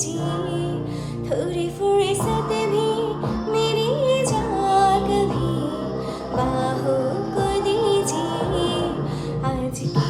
जी थोड़ी फुर्सत भी मेरी जा कभी बाहों को दीजिए आज की